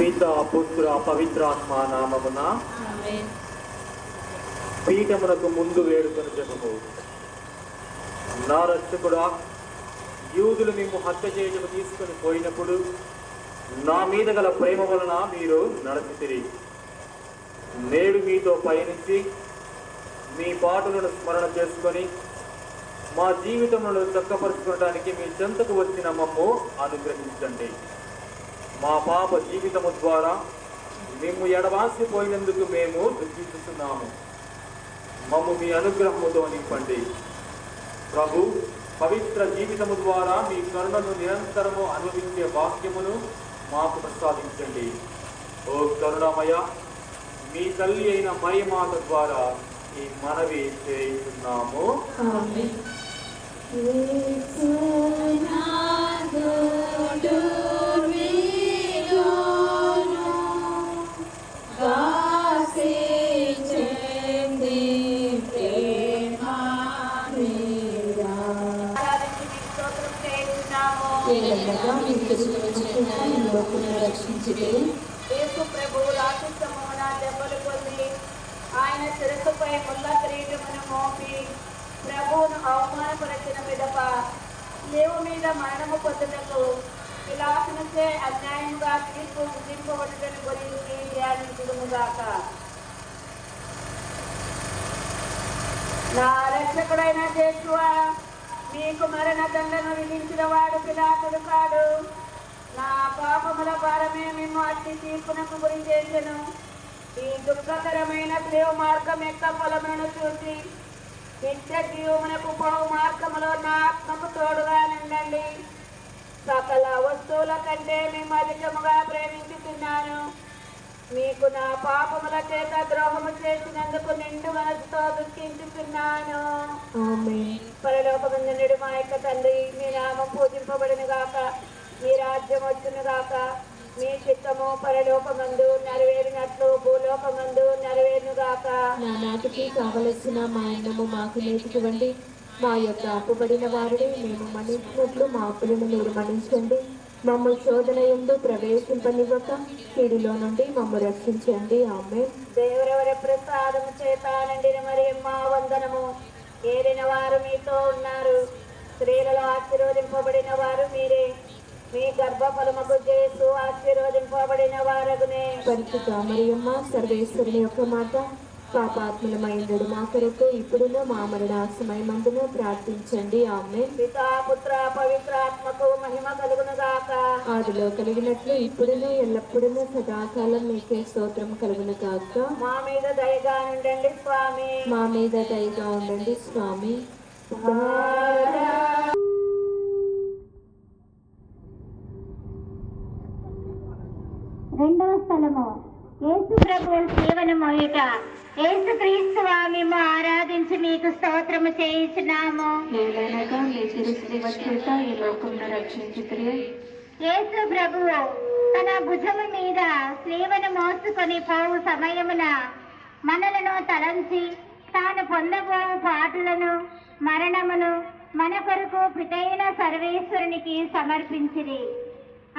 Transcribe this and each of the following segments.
పిత పుత్ర పవిత్రాత్మ నామమున పీఠమునకు ముందు వేడుకొని జపము నా రక్షకుడా యూదులు మేము హత్య చేయటము తీసుకొని పోయినప్పుడు నా మీద గల ప్రేమ వలన మీరు నడచితిరి. నేడు మీతో పయనించి మీ పాటలను స్మరణ చేసుకొని మా జీవితములను చక్కపరుచుకోవడానికి మీ చెంతకు వచ్చిన మమ్ము అనుగ్రహించండి. మా పాప జీవితము ద్వారా మేము ఎడవాసిపోయినందుకు మేము దుఃఖిస్తున్నాము. మమ్ము మీ అనుగ్రహముతో నింపండి. ప్రభు పవిత్ర జీవితము ద్వారా మీ కరుణను నిరంతరము అనుభవించే వాక్యమును మాకు ప్రసాదించండి. ఓ కరుణమయ మీ తల్లి అయిన మరియమాత ద్వారా ఈ మనవి చేస్తున్నాము మరణ దండను విధించిన వాడు పిలాతుడు కాడు. నా పాపముల భారమే మేము అట్టి తీర్పునకు గురి చేసెను. ఈ దుఃఖకరమైన దేవ మార్గం యొక్క ఫలములను చూసి నిత్య జీవమునకు బహు మార్గములో నా ఆత్మకు తోడుగా నిండండి. సకల వస్తువుల కంటే మేము అధికముగా ప్రేమించుతున్నాను మీకు నా పాపముల చేత ద్రోహము చేసినందుకు నిండు మనసుతో దుఃఖించుతున్నాను పరలోకమందునుడు మా యొక్క తండ్రి మీ నామం పూజింపబడిన గాక. మీ రాజ్యం వచ్చును గాక. మీ చిత్తము పరలోకమందు నెరవేరినట్లు భూలోకమందు నెరవేరును గాక. నా నాటికి కావలసిన మా అన్నము మాకు నేర్చుకోండి. మా యొక్క అప్పుబడిన వారిని మేము మన్నించినట్లు మా అప్పులను మీరు మన్నించండి. మమ్మ శోధన ఎందు ప్రవేశింపనివ్వక కీడులో నుండి మమ్మ రక్షించండి ఆమె దేవరవరి ప్రసాదము చేత నిండిన మరి మా వందనము. ఏలిన వారు మీతో ఉన్నారు. స్త్రీలలో ఆశీర్వదింపబడిన వారు మీరే. మీ గర్భఫలముకు చేసు ఆశీర్వదింపబడిన వారగునే. పరిశుద్ధ మరియమ్మ సర్వేశ్వరుని యొక్క మాట పాపాత్మలమైనడు మా కొరకు ఇప్పుడును మా మరణ సమయమందున ప్రార్థించండి. ఆమె పితా పుత్ర పవిత్రాత్మకు మహిమ కలుగును గాక ఆదిలో కలిగినట్లు ఇప్పుడును ఎల్లప్పుడూ సదాకాలం మీకే స్తోత్రం కలుగును కాక మా మీద దయగా ఉండండి స్వామి. మా మీద దయగా ఉండండి స్వామి. రెండవ స్థలము. యేసు ప్రభు సేవను మోయుట యేసు క్రీస్తు మేము ఆరాధించి మీకు స్తోత్రము చేయించున్నాము. ఏలైనగా మీ తిరుశ్రీ వచ్చేట ఈ లోకంను రక్షించుతురే యేసు ప్రభువు తన భుజము మీద స్లీవను మోసుకొని పోవు సమయమున మనలను తలంచి తాను పొందబోవు పాటులను మరణమును మన కొరకు పితైన సర్వేశ్వరునికి సమర్పించిరి.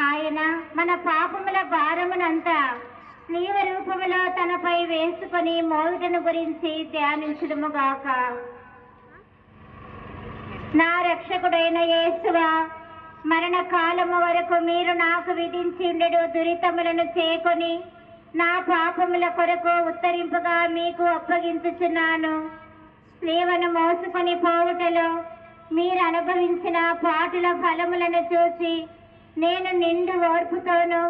ఆయన మన పాపముల భారమునంతా స్లీవ రూపములో తనపై వేసుకొని మోయుటను గురించి ధ్యానించడముగాక నా రక్షకుడైన యేసువా మరణ కాలము వరకు మీరు నాకు విధించిండెడు దురితములను చేకొని నా పాపముల కొరకు ఉత్తరింపుగా మీకు అప్పగించుచున్నాను. స్లీవను మోసుకొని పోవుటలో మీరు అనుభవించిన పాటుల ఫలములను చూసి నేను నిండు ఓర్పుతోను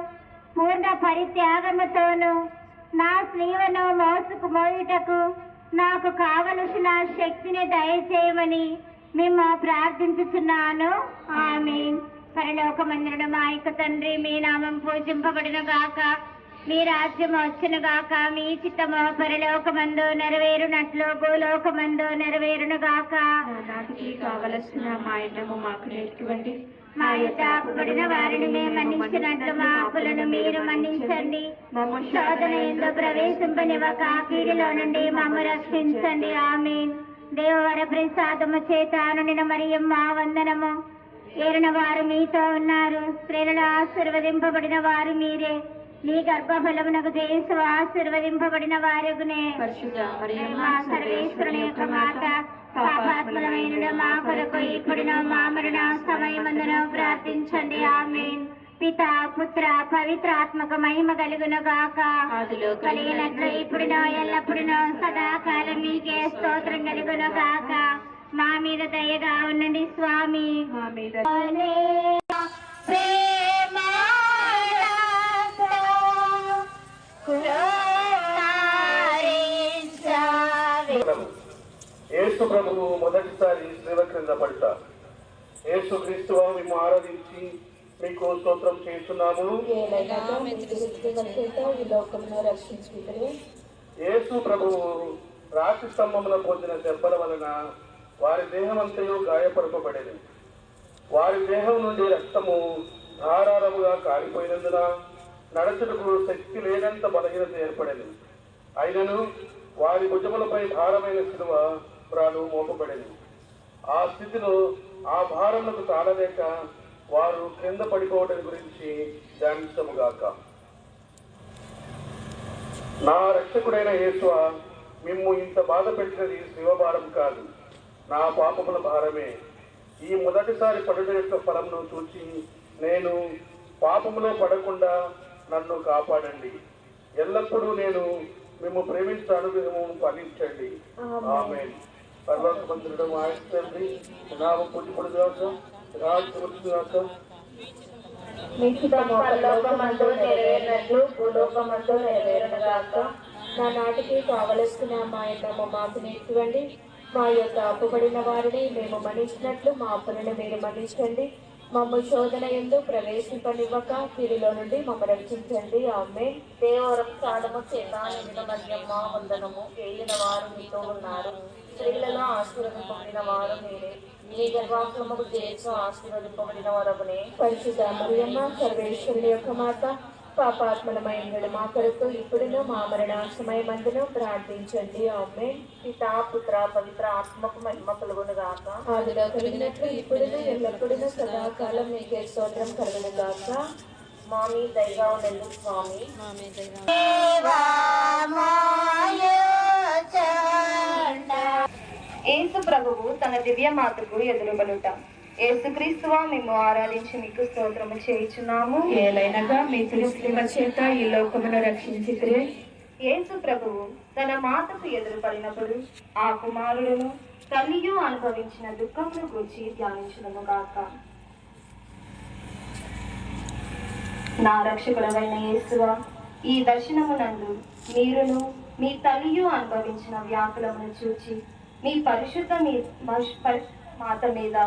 పూర్ణ పరిత్యాగముతోను నా స్లీవను మోసుకు మోయుటకు నాకు కావలసిన శక్తిని దయచేయమని మేము ప్రార్థించుచున్నాను. ఆమె పరలోకమందుడు మా యొక్క తండ్రి మీ నామం పూజింపబడిన గాక. మీ రాజ్యం వచ్చును గాక. మీ చిత్తము పరలోకమందు నెరవేరునట్లు భూలోకమందు నెరవేరును గాక. కావలసిన మా ఇంటము మాకు నేర్చుకోండి మా యొక్క వారిని మేము మన్నించినట్లు మా అప్పులను మీరు మన్నించండి. శోధన ఎందు ప్రవేశింపనివ్వక కీడులో నుండి మమ్మ రక్షించండి. ఆమె దేవవర ప్రసాదము చేత నిన్న మరియమ్మ వందనము. ఏరిన వారు మీతో ఉన్నారు. స్త్రీలలో ఆశీర్వదింపబడిన వారు మీరే. నీ గర్భఫలమునకు చేసు ఆశీర్వదింపబడిన వారుగునే. మా సర్వేశ్వరుని యొక్క మాత. పాపాత్మలమైన మా కొరకు ఇప్పుడును మా మరణ సమయమందును ప్రార్థించండి. ఆమేన్. పిత పుత్ర పవిత్రాత్మక మహిమ కలుగును గాక. కలిగినట్లు ఇప్పుడును ఎల్లప్పుడును సదాకాలం మీకే స్తోత్రం కలుగును గాక. మా మీద దయగా ఉండండి స్వామి. మా మీద యేసు ప్రభువు మొదటిసారి శ్రీల క్రింద పడతా. యేసు క్రీస్తు మేము ఆరాధించి మీకు స్తోత్రం చేస్తున్నాము. యేసు ప్రభువు రాతి స్తంభమున పొందిన దెబ్బల వలన వారి దేహమంతయు గాయపరపబడేది. వారి దేహం నుండి రక్తము ధారారముగా కారిపోయినందున నడచుటకు శక్తి లేనంత బలహీనత ఏర్పడేది. అయినను వారి భుజములపై భారమైన శిలువ ప్రాణు మోపబడింది. ఆ స్థితిలో ఆ భారములకు తాళలేక వారు క్రింద పడిపోవడం గురించి ధ్యానించముగాక. నా రక్షకుడైన యేసువ మిమ్ము ఇంత బాధ పెట్టినది శివభారం కాదు. నా పాపముల భారమే. ఈ మొదటిసారి పడుట యొక్క ఫలంను చూచి నేను పాపములో పడకుండా నన్ను కాపాడండి. ఎల్లప్పుడూ నేను మేము ప్రేమించిన అనుగ్రహము ఫలించండి. ఆమె పర్లోక మంత్రుడు మాయండి నామ పుట్టిపడుగాక రాజు వచ్చుగాక మీ చిత్తము పరలోకమందు నెరవేరినట్లు భూలోకమందు నెరవేరునుగాక నా నాటికి కావలసిన మా యొక్క మాకు నేర్చుకోండి మా యొక్క అప్పుబడిన వారిని మేము మన్నించినట్లు మా అప్పులను మీరు మన్నించండి మమ్మ శోధన ఎందు ప్రవేశింపనివ్వక వీరిలో నుండి మమ్మ రక్షించండి ఆమె దేవరం సాధము చేత నిమిద మధ్యమ్మ వందనము ఏలిన వారు మీతో ఉన్నారు స్త్రీలలో ఆశీర్వదింపబడిన వారు మీరే. మీ గర్భాశ్రమకు చేసి ఆశీర్వదింపబడిన వరకునే పరిశుద్ధ మరియమ్మ సర్వేశ్వరుని యొక్క మాత పాపాత్మలమైన మా కొరకు ఇప్పుడును మా మరణ సమయమందును ప్రార్థించండి. ఆమె పితా పుత్ర పవిత్ర ఆత్మకు మహిమ కలుగును గాక. ఆదిలో కలిగినట్లు ఇప్పుడును ఎల్లప్పుడును సదాకాలం మీకే స్తోత్రం కలుగును గాక. మా మీ దయగా ఉండండి స్వామి యేసు ప్రభువు తన దివ్య మాతకు ఎదురుబలుట యేసుక్రీస్తువా మేము ఆరాధించి మీకు స్తోత్రము చేయుచున్నాము. ఏలైనగా మీ క్రీస్తుల చేత ఈ లోకమును రక్షించితే యేసు ప్రభువు తన మాతకు ఎదురుపడినప్పుడు ఆ కుమారుడును తల్లియు అనుభవించిన దుఃఖమును గురించి ధ్యానించును గాక. నా రక్షకుడమైన యేసువా ఈ దర్శనమునందు మీరును మీ తల్లియు అనుభవించిన వ్యాకులమును చూచి మీ పరిశుద్ధ మీ మష్- మాత మీద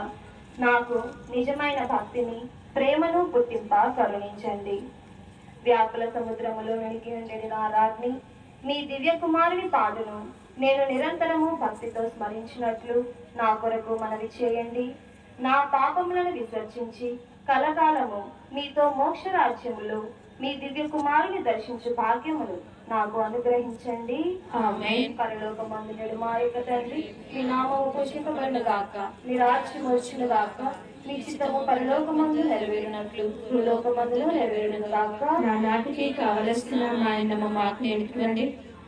నాకు నిజమైన భక్తిని ప్రేమను పుట్టింప కరుణించండి. వ్యాకుల సముద్రములో నిలిగి ఉండేది నా రాజ్ని మీ దివ్య కుమారుని పాదును నేను నిరంతరము భక్తితో స్మరించినట్లు నా కొరకు మనవి చేయండి. నా పాపములను విసర్జించి కలకాలము మీతో మోక్ష రాజ్యములు మీ దివ్య కుమారుని దర్శించు భాగ్యమును నాకు అనుగ్రహించండి. ఆమేన్. పరలోకమందునుడు మా యొక్క తండ్రి మీ నామము పూజింపబడిన గాక మీ రాజ్యం వచ్చిన గాక మీ చిత్తము పరలోకమందు నెరవేరినట్లు భూలోకమందులో నెరవేరును గాక నా నాటికి కావలసిన మా అన్నము మాకు నేర్చుకోండి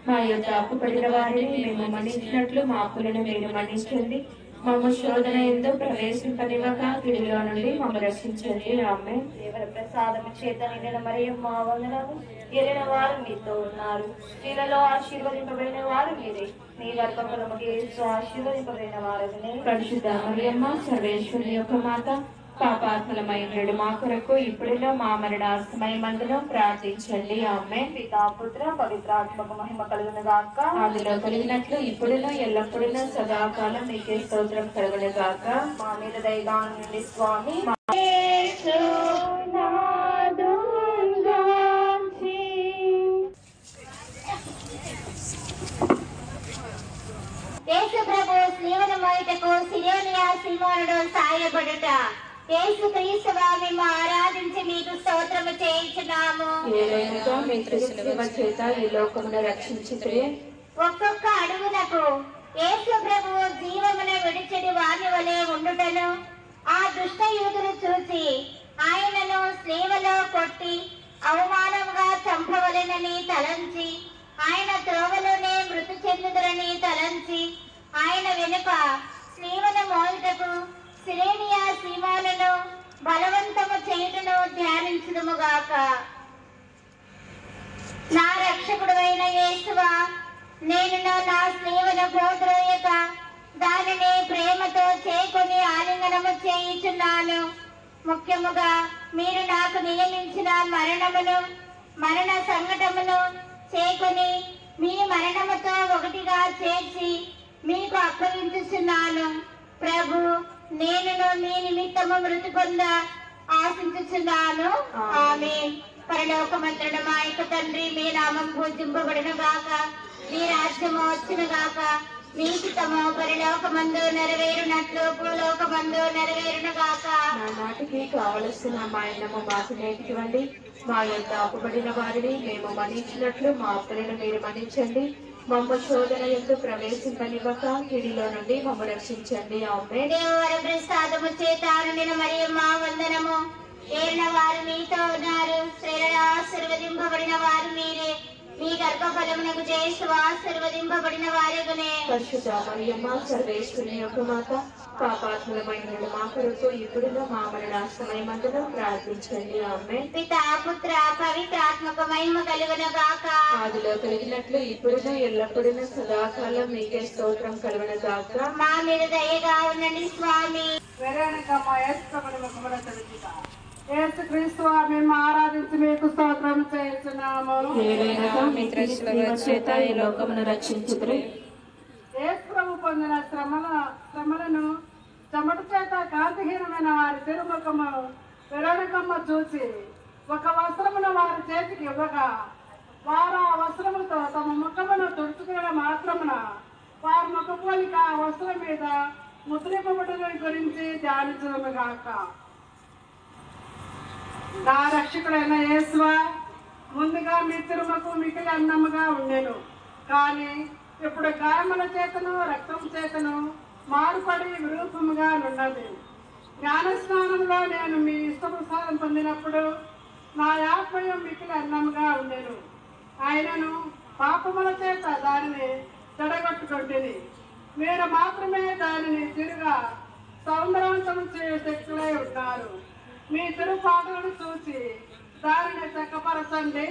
మా యొక్క అప్పుపడిన వారిని మేము మన్నించినట్లు మా అప్పులను మీరు మన్నించండి. మమ్మ శోధన ఎందు ప్రవేశింపనివ్వక కిడిలో నుండి మమ్మ రక్షించండి. ఆమె దేవర ప్రసాదము చేత నిండిన మరియు మా వందనము. ఎరిన వారు మీతో ఉన్నారు. స్త్రీలలో ఆశీర్వదింపబడిన వారు మీరే. మీ గర్భఫలముకి ఆశీర్వదింపబడిన వారని పరిశుద్ధ మరియమ్మ సర్వేశ్వరుని యొక్క మాత పాపాత్మలమైన మా కొరకు ఇప్పుడులో మా మరణ సమయమందులో ప్రార్థించండి. ఆమె పితా పుత్ర పవిత్రాత్మక మహిమ కలుగును గాక ఆదిలో కలిగినట్లు ఇప్పుడును ఎల్లప్పుడును సదాకాలం మీకే స్తోత్రం కలుగును గాక మా మీద దయగా నుండి స్వామి యేసు ప్రభు శ్రీవన మొదటకు సిలోనియా సిమోనుడు సాయపడుట. ఆరాధించి మీకు స్తోత్రము చేయించున్నాము. ఏదైనా మీ క్రీస్తువ చేత ఈ లోకమును రక్షించితే ఒక్కొక్క అడుగునకు యేసు ప్రభువు జీవమున విడిచిడి వాని వలె ఉండుటను ఆ దుష్ట యూదులు చూసి ఆయనను స్లీవలో కొట్టి అవమానంగా చంప చనిపోదురని తలంచి ఆయన త్రోవలోనే మృతి చెందుదురని తలంచి ఆయన వెనుక శ్రీవన మోయుటకు సిరేనియా సీమాలలో బలవంతము చేయుటను ధ్యానించుదుముగాక. నా రక్షకుడు అయిన యేసువా నేను నా స్నేహన పోద్రోయక దానిని ప్రేమతో చేకొని ఆలింగనము చేయుచున్నాను. ముఖ్యముగా మీరు నాకు నియమించిన మరణమును మరణ సంఘటమును చేకొని మీ మరణముతో ఒకటిగా చేర్చి మీకు అప్పగించుచున్నాను. ప్రభు నేను మీ నిమిత్తము మృతి పొంద ఆశించుచున్నాను. ఆమె పరలోకమంత్రుడు మా యొక్క తండ్రి మీ నామం పూజింపబడిన గాక. మీ రాజ్యము వచ్చిన గాక. మీ చిత్తము పరలోకమందు నెరవేరునట్లు భూలోకమందు నెరవేరును గాక. నా నాటికి కావలసిన మా అన్నము మాకు నేర్పివ్వండి మా యొక్క అప్పుబడిన వారిని మేము మన్నించినట్లు మా అప్పులను మీరు మన్నించండి. మమ్మ శోధన ఎందు ప్రవేశింపనివ్వక కిడిలో నుండి మమ్మ రక్షించండి. ఆమె దేవర ప్రసాదము చేత నిన్న మరియు మా వందనము. ఏరిన వారు మీతో ఉన్నారు. స్త్రీలలో ఆశీర్వదింపబడిన వారు మీరే. మీ గర్భఫలమునకు చేస్తూ ఆశీర్వదింపబడిన వారిగునే. పరిశుద్ధ మరియమ్మ సర్వేశ్వరుని యొక్క మాత పాపాత్ములమైన మా కొరకు మా ప్రార్థించండి. ఆమె పితా పుత్ర పవిత్రాత్మక మహిమ కలుగును గాక ఆదిలో కలిగినట్లు ఇప్పుడును ఎల్లప్పుడూ సదాకాలం మీకే స్తోత్రం కలుగున గాక మా మీద దయగా ఉండండి స్వామి. క్రీస్తు మేము ఆరాధించి మీకు స్తోత్రం చేస్తున్నాము. చేత ఈ లోకమును ప్రభు పొందిన శ్రమల శ్రమలను చెమట చేత కాంతిహీనమైన వారి తిరుముఖము వెరేణకమ్మ చూసి ఒక వస్త్రమును వారి చేతికి ఇవ్వగా వారు ఆ వస్త్రముతో తమ ముఖమును తుడుచుకోవడం మాత్రమున వారి ముఖ పోలిక ఆ వస్త్రం మీద ముద్రింపబడుల గురించి ధ్యానించడముగాక నా రక్షకుడైన యేసువా ముందుగా మీ తిరుమకు మిగిలి అన్నముగా ఉండేను. కానీ ఇప్పుడు గాయముల చేతను రక్తం చేతను మారుపడి విరూపముగా నున్నది జ్ఞానస్నానంలో నేను మీ ఇష్టప్రసాదం పొందినప్పుడు నా యాత్మయం మిగిలి అన్నముగా ఉండెను. ఆయనను పాపముల చేత దానిని చెడగొట్టుకుంటుంది మీరు మాత్రమే దానిని తిరుగా సౌందర్యవంతం చేయే శక్తులై ఉన్నారు. మీ తిరుపాటలను చూసి దానిని చక్కపరచండి.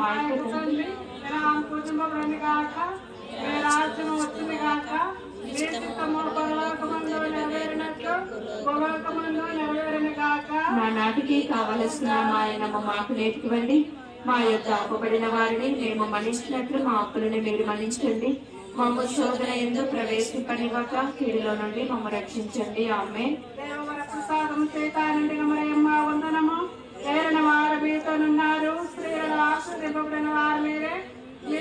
మా యొక్క తండ్రి పూజింపబడింది కాక మీ రాజ్యం వచ్చింది కాక మీ చిత్తము పరలోకమందు నెరవేరినట్లు భూలోకమందు నెరవేరిన కాక మా నాటికి కావలసిన మా ఆయనమ్మ మాకు నేర్పివ్వండి. మా యొక్క అప్పబడిన వారిని మేము మన్నించినట్లు మా అప్పులను మీరు మన్నించండి. మమ్మ శోధన ఎందు ప్రవేశింపనివ్వక కీడులో నుండి మమ్మ రక్షించండి. ఆమె ప్రసాదం చేతానండి వందనము. ఏరిన వారు మీతోనున్నారు. స్త్రీలను ఆశ్రదింపబడిన వారు మీరే. మీ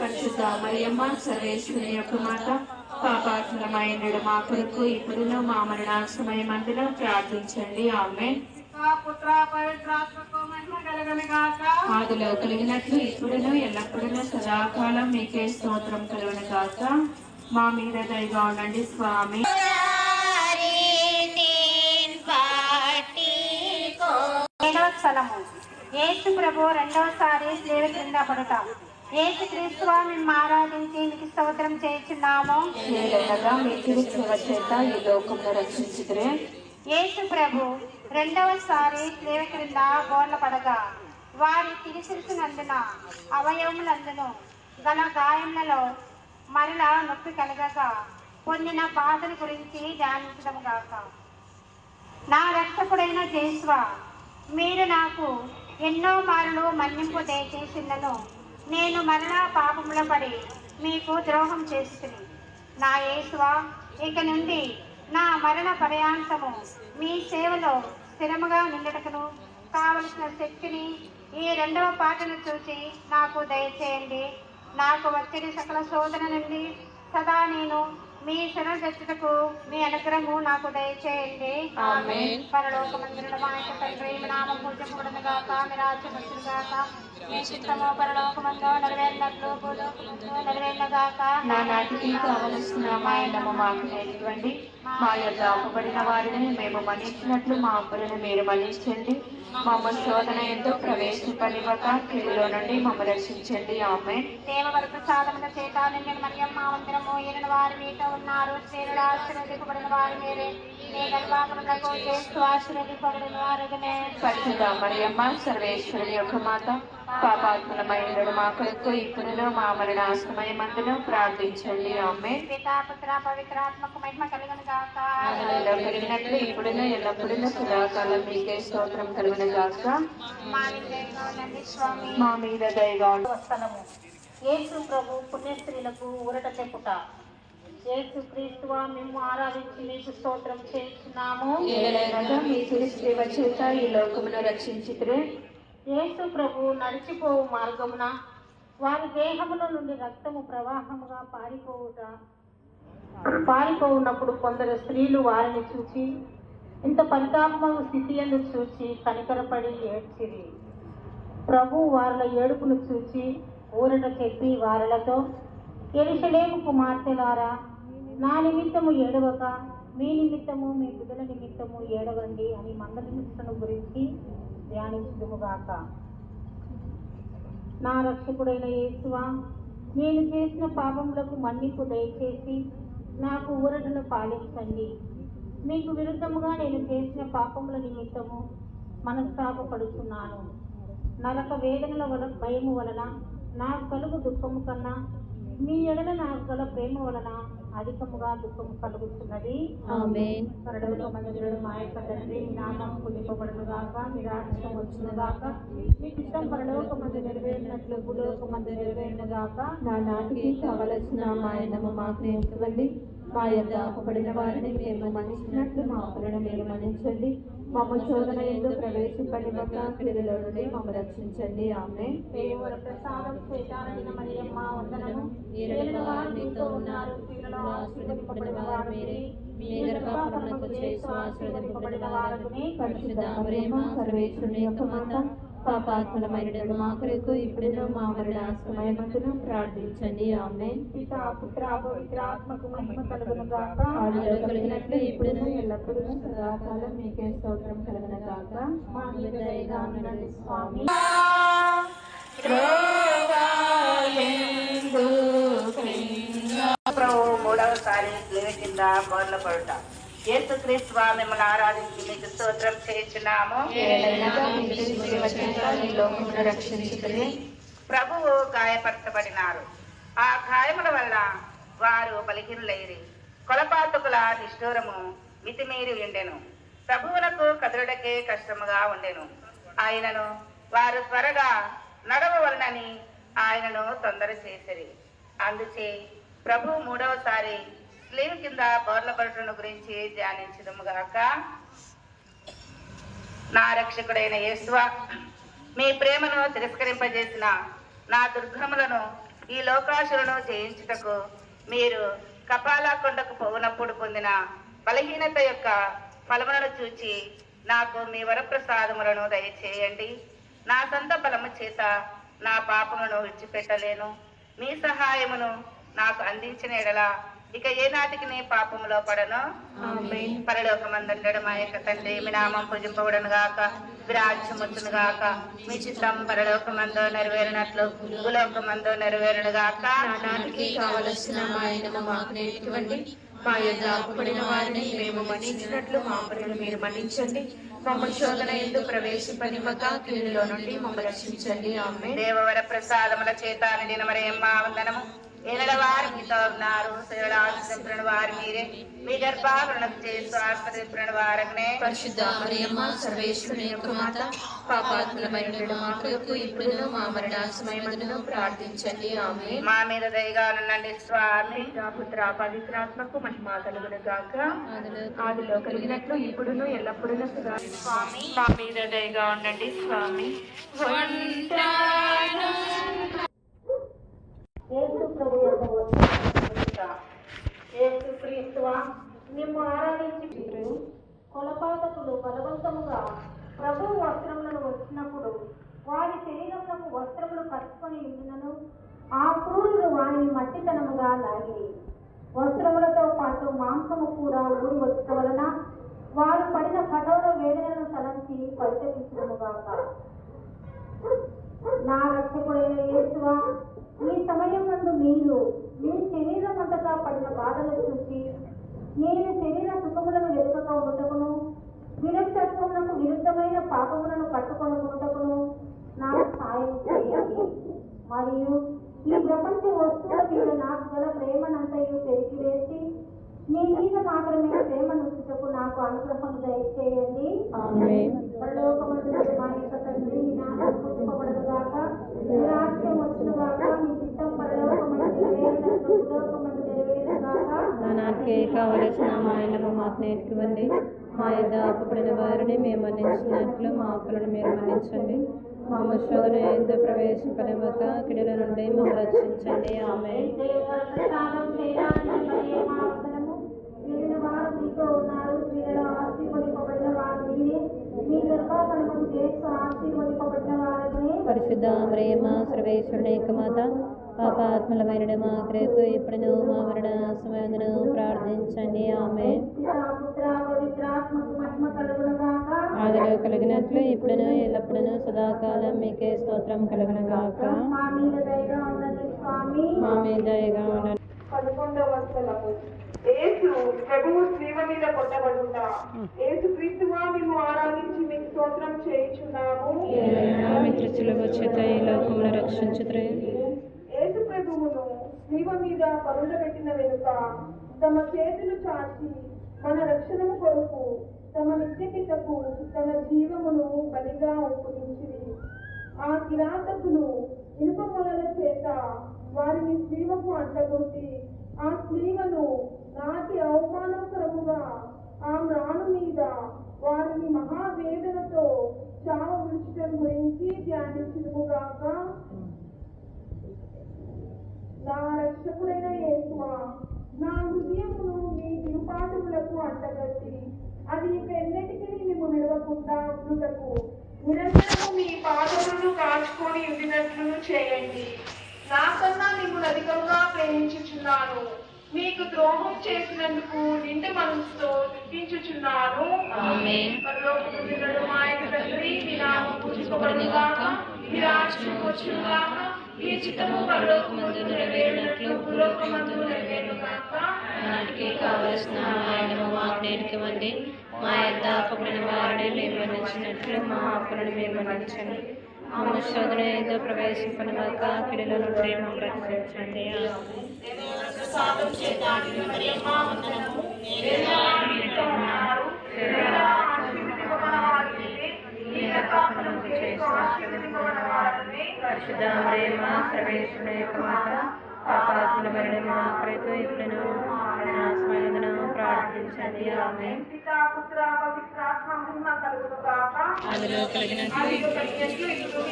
పరిశుద్ధ మరియమ్మ సర్వేశ్వరి యొక్క మా కొరకు ఇప్పుడును మా ప్రార్థించండి. ఆమె ఆదిలో కలిగినట్లు ఇప్పుడును ఎల్లప్పుడూ సదాకాలం మీకే స్తోత్రం కలుగును గాక. మా మీద దయగా ఉండండి స్వామి. స్థలము యేసు ప్రభు రెండవసారి సేవ క్రింద పడుట. యేసు క్రీస్తువా మేము ఆరాధించి మీకు స్తోత్రం చేయుచున్నాము. ఏలనగా మీ తిరుచువ చేత ఈ లోకంలో రక్షించుదురే. యేసు ప్రభు రెండవసారి సేవ క్రింద బోర్ల పడగా వారి తిరిసినందున అవయవములందును గల గాయములలో మరలా నొప్పి కలగక పొందిన బాధల గురించి ధ్యానించడం గాక. నా రక్షకుడైన జేస్వ మీరు నాకు ఎన్నో మార్లు మన్నింపు దయచేసిందను నేను మరణ పాపముల పడి మీకు ద్రోహం చేస్తుంది నా యేసువ ఇక నుండి నా మరణ పర్యాంతము మీ సేవలో స్థిరముగా నిండటకును కావలసిన శక్తిని ఈ రెండవ పాటను చూసి నాకు దయచేయండి. నాకు వచ్చిన సకల శోధన నుండి సదా నేను మీ శరణు తెచ్చుటకు మీ అనుగ్రహము నాకు దయచేయండి. పరలోకమందుల తండ్రి మీ నామం గాక మీ రాజ్యం వచ్చును గాక మీ చిత్తము పరలోకమందో నెరవేరినట్లు భూలోకమందో నెరవేరిన గాక నా నాటికి కావలసిన మాకు నేర్చుకోండి మా యొక్క అప్పుబడిన వారిని మేము మన్నించినట్లు మా అప్పులను మీరు మన్నించండి. మమ్మ శోధన ఎంతో ప్రవేశింపనివ్వక కీడులో నుండి మమ్మ రక్షించండి. ఆమె దేవవర ప్రసాదముల చేత నిండిన మరియం మా మందిరము ఈయన వారు మీతో ఉన్నారు. స్త్రీలు ఆశీర్వదింపబడిన వారు మీరే. పరిశుద్ధ మరియమ్మ సర్వేశ్వరుని యొక్క మాత పాపాత్మలమైన మా కొరకు ఇప్పుడు మా మరణాశ్రమయమందును ప్రార్థించండి. ఆమె పితా పుత్ర పవిత్రాత్మకు మహిమ కలుగును గాక. ఆదిలో కలిగినట్లు ఇప్పుడును ఎల్లప్పుడూ సదాకాలం మీకే స్తోత్రం కలుగును గాక మా మీద దయగా ప్రభు పుణ్యస్త్రీలకు ఊరట చెప్పుట. యేసు క్రీస్తువా మేము ఆరాధించి మీకు స్తోత్రం చేస్తున్నాము. ఏలైనగా మీ సృష్టి చేత ఈ లోకమును రక్షించితిరే. యేసు ప్రభు నడిచిపోవు మార్గమున. వారి దేహముల నుండి రక్తము ప్రవాహముగా పారిపోవుట. పారిపోవున్నప్పుడు కొందరు స్త్రీలు వారిని చూచి ఇంత పరితాపము స్థితి ಎಂದು చూచి కనికరపడి ఏడ్చిరి? ప్రభు వారిల ఏడుపును చూచి ఊరట చెప్పి వారలతో ఎరుసలేము కుమార్తెలారా నా నిమిత్తము ఏడవక మీ నిమిత్తము మీ బిడ్డల నిమిత్తము ఏడవండి అని మందలించడం గురించి ధ్యానించుదుముగాక నా రక్షకుడైన యేసువా నేను చేసిన పాపములకు మన్నిపు దయచేసి నాకు ఊరటను పాలించండి. మీకు విరుద్ధముగా నేను చేసిన పాపముల నిమిత్తము మనస్తాపడుతున్నాను నరక వేదనల వల భయము వలన నాకు కలుగు దుఃఖము కన్నా మీ ఎడల నాకు గల ప్రేమ వలన అధికముగా దుఃఖము కలుగుతున్నది. మందిరుడు మా యొక్క తండ్రి మీ నామం పులిపబడును గాక మీ రాజ్యం వచ్చును గాక. మీ ఇష్టం పరలోక మంది నెరవేరినట్లు భూలోక మంది నెరవేరును గాక. నా నాటికి కావలసిన మాయనము మాకు నేర్చుకోండి మా యొక్క అప్పబడిన వారిని మేము మన్నించినట్లు మా అప్పులను మీరు మన్నించండి. మమ్మ శోధన ఎందు ప్రవేశింపనివ్వక క్రియలో నుండి మమ్మ రక్షించండి. ఆమె దేవుల ప్రసాదం చేతానని మరియమ్మ వందనము. మీతో ఉన్నారు. స్త్రీలలో ఆశీర్వదింపబడిన వారు మీరే. మీ గర్భఫలమునకు చేసు ఆశీర్వదింపబడిన వారుని పరిశుద్ధ మరియమ్మ సర్వేశ్వరుని యొక్క మాత. పాపాత్మలమైన మా కొరకు ఇప్పుడు మా మరణాశ్రమయమందును ప్రార్థించండి. ఆమె పిత పుత్ర పవిత్ర ఆత్మకు మహిమ కలుగును గాక ఆదిలో కలిగినట్లు ఇప్పుడు ఎల్లప్పుడూ సదాకాలం మీకే స్తోత్రం కలగన గాక మా మీద దయగా ఉండండి స్వామి. ప్రభు మూడవసారి కింద బోర్ల పడుట. యేసుక్రీస్తు మిమ్మల్ని ఆరాధించి మీకు స్తోత్రం చేస్తున్నాము ప్రభువు గాయపరచబడినారు. ఆ గాయముల వల్ల వారు బలిహీనులైరి. కొలపాతకుల నిష్ఠూరము మితిమీరి ఉండెను. ప్రభువులకు కదులుడకే కష్టముగా ఉండెను. ఆయనను వారు త్వరగా నడవవలనని ఆయనను తొందర చేసిరి అందుచే ప్రభు మూడవసారి స్లీవ్ కింద బోర్ల పడుటను గురించి ధ్యానించదుముగాక నా రక్షకుడైన యేసువ మీ ప్రేమను తిరస్కరింపజేసిన నా దుర్గములను ఈ లోకాశులను జయించుటకు మీరు కపాలా కొండకు పోవునప్పుడు పొందిన బలహీనత యొక్క ఫలములను చూచి నాకు మీ వరప్రసాదములను దయచేయండి. నా సొంత బలము చేత నా పాపమును విడిచిపెట్టలేను. మీ సహాయమును నాకు అందించిన ఎడల ఇక ఏ నాటికి నీ పాపములో పడను? పరలోకమందుండడు మా యొక్క తండ్రి మీ నామం పూజింపబడను గాక విరాజ్యం వచ్చును గాక మీ చిత్తం పరలోకమందు నెరవేరినట్లు భూలోకమందు నెరవేరును గాక నాటికి కావలసిన మాయనము మాకు నేర్చుకోండి మా యొక్క వారిని మేము మన్నించినట్లు మా అప్పులను మీరు మన్నించండి. మమ్మ శోధన ఎందు ప్రవేశింపనివ్వక కీడులో నుండి మమ్మ రక్షించండి. ఆమె దేవవర ప్రసాదముల చేత నిండిన మరేమ్మ వందనము. ఏనడ వారు మీతో ఉన్నారు శివుడు ఆశ్రయించిన వారు మీరే మీ గర్భాభరణకు చేస్తూ ఆశ్రయించిన వారనే పరిశుద్ధ మరియమ్మ సర్వేశ్వరుని యొక్క మాత పాపాత్మలమైన మా కొరకు ఇప్పుడు మా మరణాసమయమందును ప్రార్థించండి. ఆమె మా మీద దయగా నుండండి స్వామి. పుత్ర పవిత్రాత్మకు మహిమ కలుగును గాక ఆదిలో కలిగినట్లు ఇప్పుడును ఎల్లప్పుడూ స్వామి. మా మీద దయగా ఉండండి స్వామి యేసు ప్రభు యొక్క వచనం యేసు యేసువా మేము ఆరాధించి కొలపాతకులు బలవంతముగా ప్రభు వస్త్రములను వచ్చినప్పుడు వారి శరీరములకు వస్త్రములు కట్టుకొని ఉండినను. ఆ క్రూరులు వారిని మట్టితనముగా లాగి వస్త్రములతో పాటు మాంసము కూడా ఊరు వచ్చట వలన వారు పడిన కఠోర వేదనను తలంచి పరితపించడముగాక నా రక్షకుడైన యేసువా ఈ సమయం నందు మీరు మీ శరీరం అంతటా పడిన బాధలు చూసి నేను శరీర సుఖములను వెనుకగా ఉండటకును విరక్తత్వములకు విరుద్ధమైన పాపములను పట్టుకొనుకుంటకును నాకు సాయం చేయాలి మరియు ఈ ప్రపంచ వస్తువుల మీద నాకు గల ప్రేమనంతయు పెరిగివేసి నీ మీద మాత్రమే ప్రేమ అనుగ్రహం దయచేయండి. పరలోకమందు మా యొక్క తండ్రి నీ నామం పూజింపబడదుగాక నీ రాజ్యం వచ్చునుగాక నీ చిత్తం పరలోకమందు నెరవేరినట్లు భూలోకమందు నెరవేరునుగాక. నానాటికి కావలసిన మా ఆయనము మాకు నేర్పివ్వండి మా యొద్ద అప్పుపడిన వారిని మేము మన్నించినట్లు మా అప్పులను మీరు మన్నించండి. మా శోధన ఎందు ప్రవేశింపనివ్వక కిడుల నుండి మేము రక్షించండి. ఆమె ప్రసాదం చేయడానికి మరియే మా వందనము మిగిలిన వారు మీతో ఉన్నారు. స్త్రీలలో ఆశీర్వదింపబడిన వారు మీరే మీ గర్భఫలము చేస్తూ వారిని. పరిశుద్ధ ప్రేమ సర్వేశ్వరుని యొక్క మాత పాపాత్మలమైన మా క్రియకు ఇప్పుడును మా మరణ సమయంలో ప్రార్థించండి. ఆమె ఆదిలో కలిగినట్లు ఇప్పుడును ఎల్లప్పుడూ సదాకాలం మీకే స్తోత్రం కలుగునుగాక. మా మీద దయగా ఉండండి స్వామి మా మీద దయగా ఉండండి పదకొండవ వచనము యేసు ప్రభువు శిలువ మీద కొట్టబడుట. యేసు క్రీస్తుగా మేము ఆరాధించి మీకు స్తోత్రం చేయించున్నాము. ఈ లోకమును రక్షించుత్రే యేసు ప్రభువును శిలువ మీద పరుండబెట్టిన వెనుక తమ చేతులు చాచి మన రక్షణము కొరకు తమ నిత్యపితకు తమ జీవమును బలిగా ఒప్పుకించిరి ఆ కిరాతకులు ఇనుప మొలల చేత వారిని స్లీవకు అడ్డగొట్టి ఆ స్లీవను నాటి అవమానకరముగా ఆ మ్రాను మీద వారిని మహావేదనతో చావు విడిచడం గురించి ధ్యానించుగాక నా రక్షకుడైన యేసువా నా హృదయమును మీ తిరుపాటులకు అంటగట్టి అది ఇక ఎన్నటికీ మేము నిలవకుండా ఉండుటకు నిరంతరము మీ పాదములను కాచుకొని ఉండినట్లు చేయండి. నాకన్నా మిమ్మల్ని అధికంగా ప్రేమించుచున్నాను. మీకు ద్రోహం చేసినందుకు నిండు మనసుతో దుఃఖించుచున్నాను పరలోకముందున్న మా యొక్క తండ్రి మీ నామం పూజింపబడునుగాక మీ రాజ్యం వచ్చునుగాక మీ చిత్తము పరలోకమందు నెరవేరినట్లు భూలోకమందు నెరవేరుగాక నాటికి కావలసిన ఆయనము మాకు నేర్పివ్వండి మా యొక్క అప్పుపడిన వారిని మేము మన్నించినట్లు మా అప్పులను మన్నించండి. శోధన ఏదో. ప్రసాదం చేత మరియ మా వందనము. పరిశుద్ధ ప్రేమ సర్వేశ్వరుని యొక్క మాత పాపాత్మల మరణ మా ప్రార్థించండి. ఆమె అందులో కలిగినట్లు ఇప్పుడు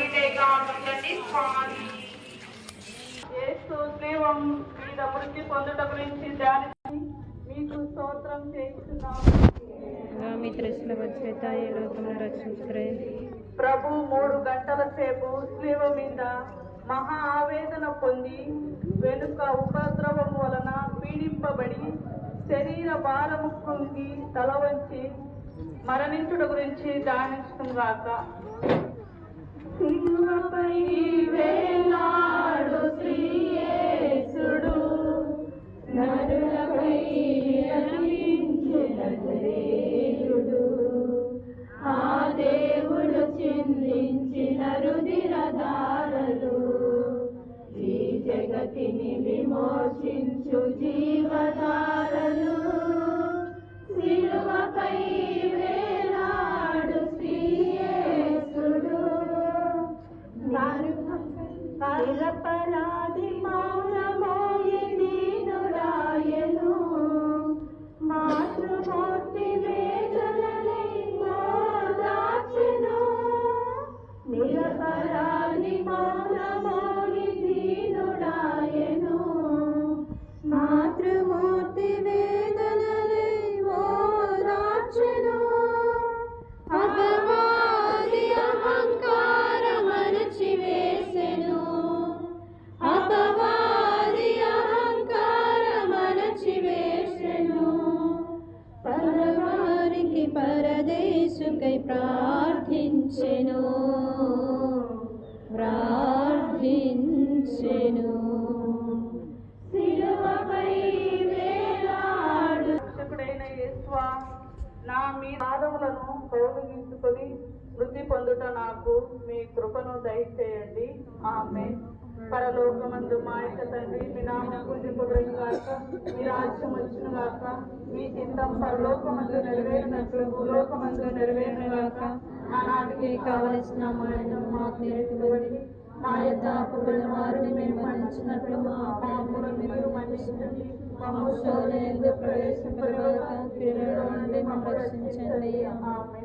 ఉండండి స్వామి. మీద మృతి పొందుట గురించి ధ్యానించి మీకు స్తోత్రం చేస్తున్నాము. మీ వచ్చేత లోకంలో ప్రభు మూడు గంటల సేపు స్లీవ మీద మహా ఆవేదన పొంది వెనుక ఉపద్రవం వలన పీడింపబడి శరీర భారము కృంగి తల వంచి మరణించుట గురించి ధ్యానించుగాక సిలువపై వేలాడు శ్రీయేసుడు. నరులపై విరమించిన ఆ దేవుడు చిందించిన రుదిరధారలు ఈ జగతిని విమోచించు జీవధారలు పాదములను కౌగిలించుకొని వృద్ధి పొందుట నాకు మీ కృపను దయచేయండి. ఆమె పరలోకమందు మా యొక్క తండ్రి మీ నామం పూజింపబడిన గాక మీ రాజ్యం వచ్చిన గాక మీ చిత్తం పరలోకమందు నెరవేరినట్లు భూలోకమందు నెరవేరిన గాక ఆనాటికి కావలసిన మాయను మాకు నేర్పివ్వండి మా యొక్క అప్పుల వారిని మేము మరణించినట్లు మా పాపములను మీరు మన్నించండి. మా శోధనయందు ప్రవేశింపలేక క్రీడల నుండి మమ్మల్ని రక్షించండి. ఆమె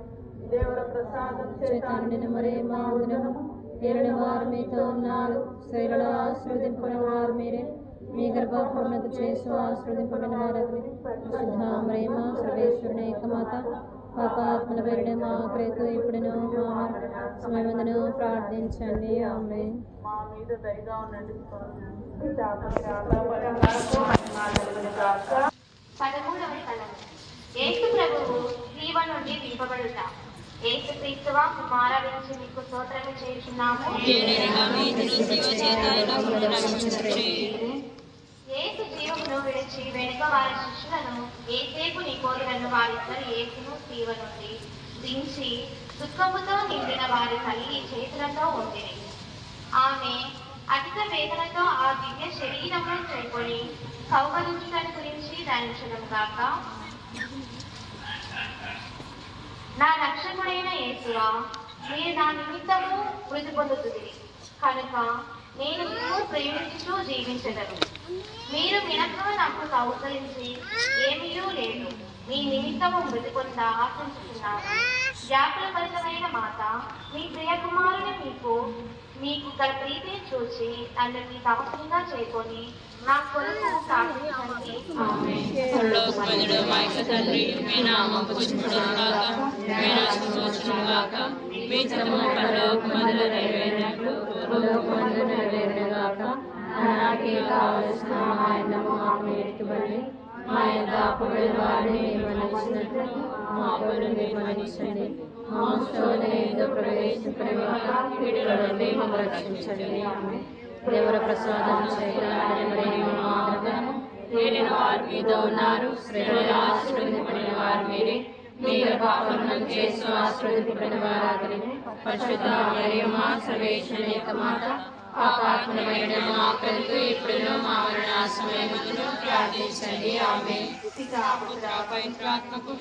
ప్రసాదం చేతాండిన మరే మా ఉదరము ఏలిన వారు మీతో ఉన్నారు. స్త్రీలలో ఆశ్రవదింపని వారు మీరే. మీ గర్భఫలములకు చేసు ఆశ్రవదింపబడిన వారు. శుద్ధ మరేమ సర్వేశ్వరుని ఏకమాత పాపాత్మల పేరుడు మా క్రేతు ఇప్పుడును మా సమయమందును ప్రార్థించండి. ఆమె మా మీద దయగా ఉండండి. స్వామి పదమూడవ స్థలం యేసు ప్రభువు జీవ నుండి దింపబడుట యేసు క్రీస్తువా కుమారవించి మీకు స్తోత్రము చేస్తున్నాము జీవమును విడిచి వెనుక వారి శిష్యులను ఏసేపు నికోరులను వారిద్దరు ఏసును జీవ నుండి దించి దుఃఖముతో నిండిన వారి తల్లి చేతులతో ఉండిరి. ఆమె అధిక వేదనతో ఆ దివ్య శరీరమును చేకొని కౌగలించుటను గురించి ధ్యానించడం కాక నా రక్షకుడైన యేసువా మీరు నా నిమిత్తము మృతి పొందుతుంది కనుక నేను మీరు ప్రేమించుతూ జీవించగలను. మీరు వినక నాకు కౌసలించి ఏమీయూ లేదు. మీ నిమిత్తము మృతి ఆశించుతున్నాను వ్యాకుల మాత మీ ప్రియ కుమారుని మీకు మీకు గల ప్రీతిని చూసి తండ్రిని తపస్సుగా చేకొని నా కొరకు ప్రార్థించండి తండ్రి మీ నామం పుచ్చుకుడుగాక మీ రాష్ట్రం వచ్చునుగాక మీ చిత్తము పరలోకమందులో నెరవేరినట్లు భూలోకమందు నెరవేరునుగాక అలాగే కావలసిన ఆయనము మాకు మా యొక్క వారిని మన్నించినట్లు మా మీరు మన్నించండి మా శోధన ఏదో నుండి మమ్మల్ని రక్షించండి ఆమె. దేవర ప్రసాదం చేయాలని వారు మీతో ఉన్నారు స్త్రీలలో ఆశ్రయించబడిన వారు మీరే ఆశీర్వదింపబడిన వారు పరిశుద్ధ మరియమ్మ సర్వేశ్వర యొక్క మాట పాపాత్మమైన మా కొరకు ఇప్పుడు మా మరణ ప్రార్థించండి ఆమె పవిత్రాత్మకు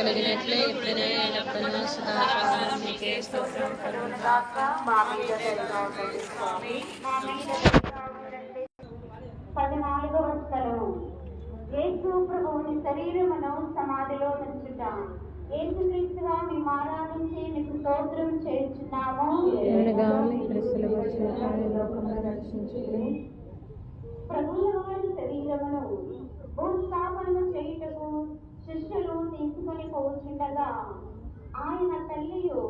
కలిగినట్లే ఇప్పుడే ఎల్లప్పుడూ సదాకాలం మీకే స్తోత్రం కలుగుగాక. మా మీద దయగా ఉండండి స్వామి పద్నాలుగవ స్థలము యేసు ప్రభువుని శరీరమును సమాధిలో ఉంచుట యేసుక్రీస్తుగా మీకు స్తోత్రం మీ క్రీస్తుల వచ్చిన లోకంలో రక్షించుకుని ప్రభువుల వారి శరీరమును భూస్థాపనము చేయుటకు శిష్యులు తీసుకొని పోచుండగా ఆయన తల్లియు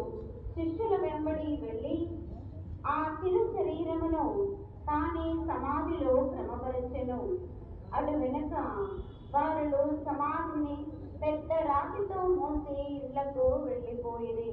శిష్యుల వెంబడి వెళ్ళి ఆ తిరు శరీరమును తానే సమాధిలో క్రమపరచెను అటు వెనక వారు సమాధిని పెద్ద రాతితో మోసి ఇళ్ళకు వెళ్ళిపోయింది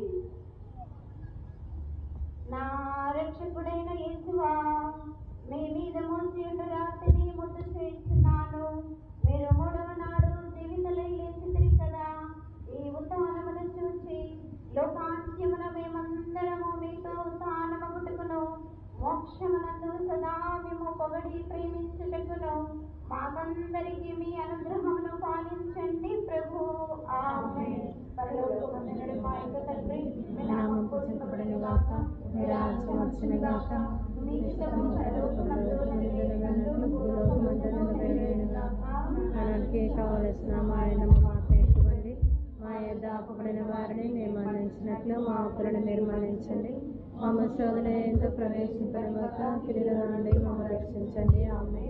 మన్నించినట్లు మా అప్పులను మీరు మన్నించండి మమ్మ శోధన ఏంటో పిల్లల నుండి మమ్మల్ని రక్షించండి ఆమె